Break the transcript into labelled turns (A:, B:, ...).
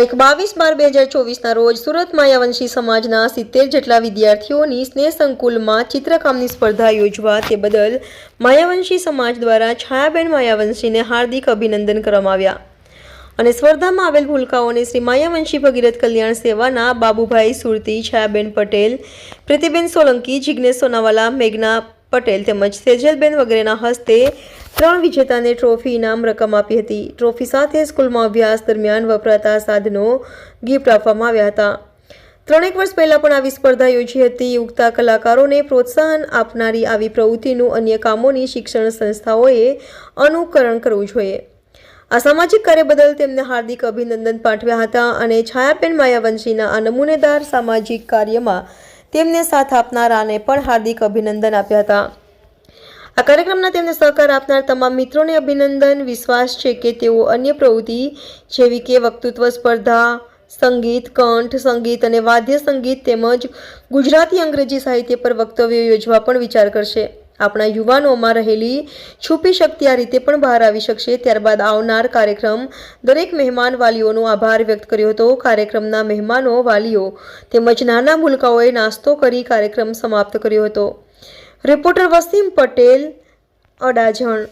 A: તારીખ બાવીસ બાર બે હજાર ચોવીસના રોજ સુરત માયાવંશી સમાજના સિત્તેર જેટલા વિદ્યાર્થીઓની સ્નેહ સંકુલમાં ચિત્રકામની સ્પર્ધા યોજવા તે બદલ માયાવંશી સમાજ દ્વારા છાયાબેન માયાવંશીને હાર્દિક અભિનંદન કરવામાં આવ્યા. અને સ્પર્ધામાં આવેલ ભૂલકાઓને શ્રી માયાવંશી ભગીરથ કલ્યાણ સેવાના બાબુભાઈ સુરતી, છાયાબેન પટેલ, પ્રીતિબેન સોલંકી, જિગ્નેશ સોનાવાલા, મેઘના પટેલ તેમજ સેજલબેન વગેરેના હસ્તે ત્રણ વિજેતાને ટ્રોફી ઇનામ રકમ આપી હતી. ટ્રોફી સાથે સ્કૂલમાં અભ્યાસ દરમિયાન વપરાતા સાધનો ગિફ્ટ આપવામાં આવ્યા હતા. ત્રણેક વર્ષ પહેલાં પણ આવી સ્પર્ધા યોજી હતી. ઉગતા કલાકારોને પ્રોત્સાહન આપનારી આવી પ્રવૃત્તિનું અન્ય કામોની શિક્ષણ સંસ્થાઓએ અનુકરણ કરવું જોઈએ. આ સામાજિક કાર્ય બદલ તેમને હાર્દિક અભિનંદન પાઠવ્યા હતા અને છાયાબેન માયાવંશીના આ નમૂનેદાર સામાજિક કાર્યમાં તેમને સાથ આપનારાને પણ હાર્દિક અભિનંદન આપ્યા હતા. આ કાર્યક્રમના તેમને સહકાર આપનાર તમામ મિત્રોને અભિનંદન. વિશ્વાસ છે કે તેઓ અન્ય પ્રવૃત્તિ જેવી કે વક્તૃત્વ, સ્પર્ધા, સંગીત, કંઠ સંગીત અને વાદ્ય સંગીત તેમજ ગુજરાતી અંગ્રેજી સાહિત્ય પર વક્તવ્યો યોજવા પણ વિચાર કરશે. આપણા યુવાનોમાં રહેલી છુપી શક્તિ આ રીતે પણ બહાર આવી શકશે. ત્યારબાદ આવનાર કાર્યક્રમ દરેક મહેમાન વાલીઓનો આભાર વ્યક્ત કર્યો હતો. કાર્યક્રમના મહેમાનો વાલીઓ તેમજ નાના મુલકાઓએ નાસ્તો કરી કાર્યક્રમ સમાપ્ત કર્યો હતો. રિપોર્ટર વસીમ પટેલ, અડાજણ.